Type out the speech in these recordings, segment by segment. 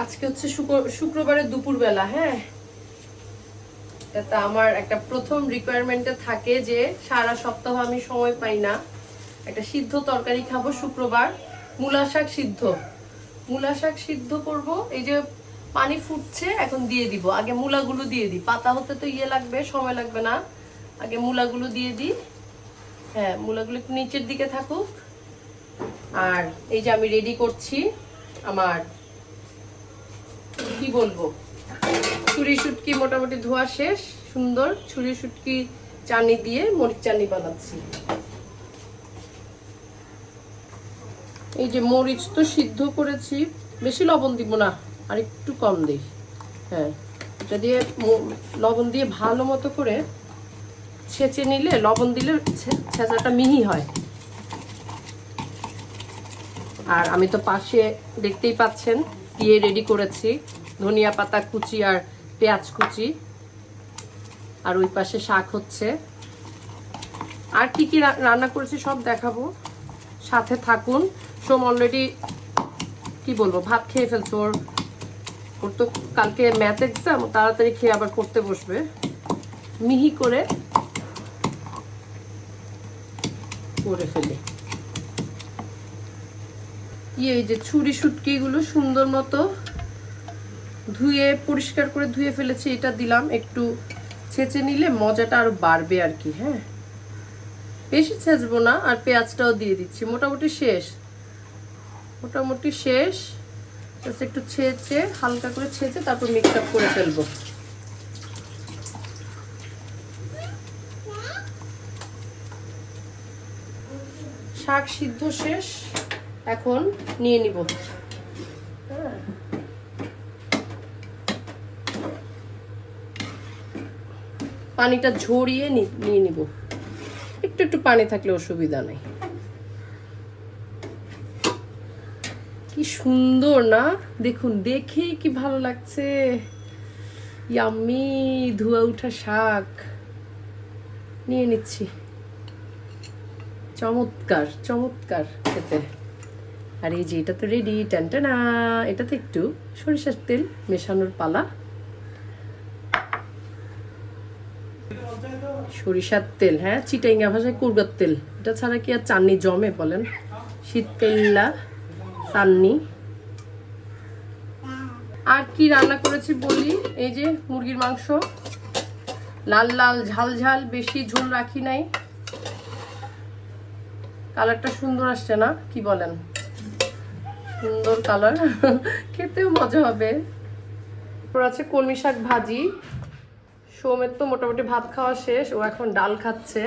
আজকে হচ্ছে শুক্র- শুক্রবারের দুপুরবেলা হ্যাঁ? এটা আমার একটা প্রথম রিকোয়ারমেন্টে থাকে যে সারা সপ্তাহ আমি সময় পাই না। একটা সিদ্ধ তরকারি খাব শুক্রবার, মূলা শাক সিদ্ধ। মূলা শাক সিদ্ধ করব, এই যে পানি ফুটছে, এখন দিয়ে দিব। আগে মূলাগুলো দিয়ে দিই। পাতা হতে তো ইয়ে লাগবে, সময় লাগবে না। আগে মূলাগুলো দিয়ে দিই। হ্যাঁ মূলাগুলো একটু নিচের দিকে থাকুক। আর এই যে আমি রেডি করছি আমার কি বলব? ছুরি শুটকি মোটামুটি ধোয়া শেষ, সুন্দর। ছুরি শুটকি চানি দিয়ে মরিচ চানি বানাচ্ছি। এই যে মরিচ তো সিদ্ধ করেছি, বেশি লবণ দিব না, আর একটু কম দিই। হ্যাঁ এটা দিয়ে লবণ দিয়ে ভালো মতো করে ছেঁচে নিলে, লবণ দিলে ছেঁচাটা মিহি হয়। আর আমি তো পাশে দেখতেই পাচ্ছেন, দিয়ে রেডি করেছি। ধনিয়া পাতা কুচি আর পেঁয়াজ কুচি। আর ওই পাশে শাক হচ্ছে। আর কি কি রান্না করেছি সব দেখাবো। সাথে থাকুন। সোম অলরেডি কি বলব, ভাত খেয়ে ফেলছো ওর। ওর তো কালকে ম্যাথ এক্সাম তাড়াতাড়ি খেয়ে আবার করতে বসবে। মিহি করে করে ফেলি। ইয়ে এই যে ছুরি সুটকিগুলো সুন্দর মতো ধুয়ে, পরিষ্কার করে ধুয়ে ফেলেছি, এটা দিলাম। একটু ছেঁচে নিলে মজাটা আরও বাড়বে আর কি হ্যাঁ? বেশি ছেঁচবো না, আর পেঁয়াজটাও দিয়ে দিচ্ছি। মোটামুটি শেষ। মোটামুটি শেষ। একটু ছেঁচে, হালকা করে ছেঁচে তারপর মিক্স আপ করে ফেলব। শাক সিদ্ধ শেষ। এখন নিয়ে নিব। হ্যাঁ। পানিটা ঝরিয়ে নিয়ে নিব। একটু একটু পানি থাকলে অসুবিধা নেই। কি সুন্দর না? দেখুন, দেখে কি ভালো লাগছে। ইয়াম্মি, ধোয়া উঠা শাক। নিয়ে নিচ্ছি। চমৎকার চমৎকার খেতে। আর এই যে এটা তো রেডি টানটানা। এটাতে একটু সরিষার তেল মেশানোর পালা। সরিষার তেল হ্যাঁ? চিটাইঙ্গা ভাষায় কুরগার তেল। এটা ছাড়া কি আর চাননি জমে বলেন? শীতকাল্লা, চাননি। আর কি রান্না করেছি বলি? এই যে মুরগির মাংস। লাল লাল, ঝাল ঝাল, বেশি ঝোল রাখি নাই। কালারটা সুন্দর আসছে না? কি বলেন? সুন্দর কালার। খেতেও মজা হবে। তারপর আছে কলমি শাক ভাজি। সোমের তো মোটামুটি ভাত খাওয়া শেষ ও এখন ডাল খাচ্ছে।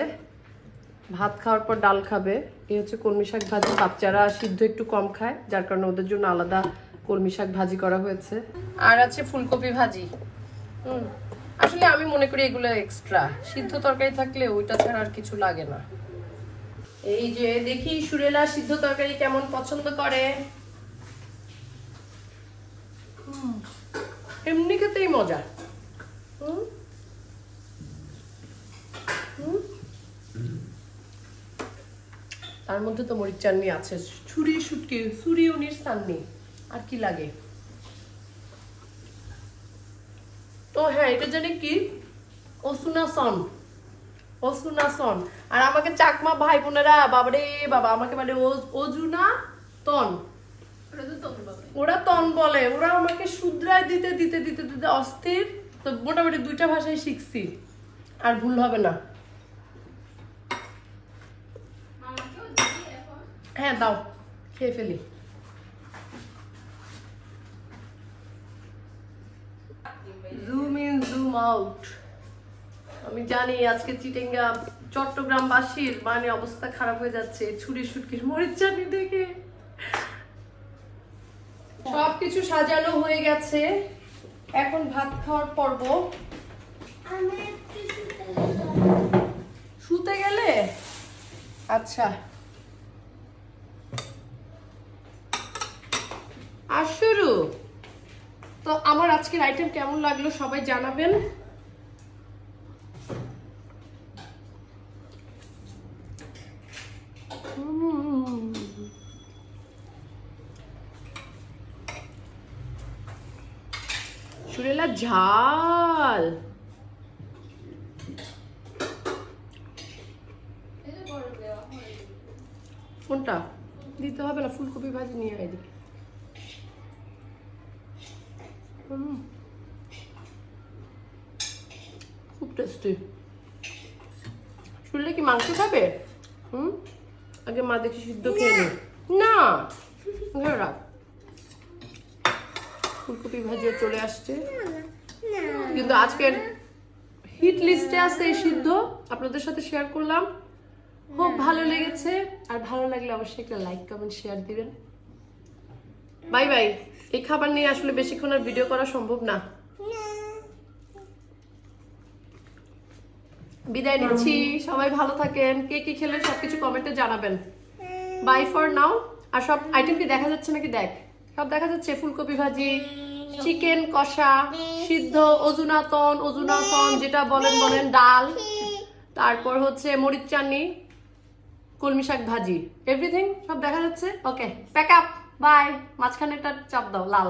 ভাত খাওয়ার পর ডাল খাবে। এই হচ্ছে কলমি শাক ভাজি। বাচ্চারা সিদ্ধ একটু কম খায় যার কারণে ওদের জন্য আলাদা কলমি শাক ভাজি করা হয়েছে। আর আছে ফুলকপি ভাজি। হুম। আসলে আমি মনে করি এগুলো এক্সট্রা সিদ্ধ তরকারি থাকলে ওইটা ছাড়া আর কিছু লাগে না। এই যে দেখি সুরেলা সিদ্ধ তরকারি কেমন পছন্দ করে। হুম, এমনি খেতেই মজা? হুম? তার মধ্যে তো মরিচ চাটনি আছে। ছুরি শুটকি ছুরি উনির চাটনি। আর কি লাগে? তো হ্যাঁ এটা জানি কি? অসুনাসন। অসুনাসন। আর আমাকে চাকমা ভাই বোনেরা বাবারে বাবা আমাকে ও- অজুনা তন ওরা তন বলে। ওরা আমাকে শুদ্রায় দিতে দিতে দিতে দিতে অস্থির। তো মোটামুটি দুইটা ভাষাই শিখছি। আর ভুল হবে না। হ্যাঁ দাও খেয়ে ফেলি জুম ইন জুম আউট আমি জানি আজকে চিটেঙ্গা চট্টগ্রামবাসীর মানে অবস্থা খারাপ হয়ে যাচ্ছে ছুরি সুটকির মরিচ চাটনি দেখে। সবকিছু সাজানো হয়ে গেছে। এখন ভাত খাওয়ার পর্ব। শুতে গেলে? আচ্ছা। আর শুরু। তো আমার আজকের আইটেম কেমন লাগল সবাই জানাবেন। চুড়েলা ঝাল। কোনটা? দিতে হবে না ফুলকপি ভাজি নিয়ে আয় এদিকে হুম। খুব টেস্টি শুনলে কি মাংস খাবে? হুম? আগে মা দেখি সিদ্ধ খেয়ে নি। না। ঘরে রাখ। ফুলকপি ভাজিও চলে আসছে। কিন্তু আজকের হিট লিস্টে আছে এই সিদ্ধ। আপনাদের সাথে শেয়ার করলাম। খুব ভালো লেগেছে। আর ভালো লাগলে অবশ্যই একটা লাইক কমেন্ট শেয়ার দিবেন। Bye bye. এই খাবার নিয়ে আসলে বেশিক্ষণ আর ভিডিও করা সম্ভব না। বিদায় নিচ্ছি। সবাই ভালো থাকেন। কে কি খেলেন সবকিছু কমেন্টে জানাবেন। বাই ফর নাও আর সব আইটেম কি দেখা যাচ্ছে নাকি দেখ? সব দেখা যাচ্ছে। ফুলকপি ভাজি চিকেন কষা, সিদ্ধ, অজুনাতন অজুনাতন, যেটা বলেন বলেন, ডাল। তারপর হচ্ছে মরিচ চাটনি, কলমি শাক ভাজি। এভরিথিং সব দেখা যাচ্ছে? ওকে প্যাক আপ বাই মাঝখানে একটা চাপ দাও লাল।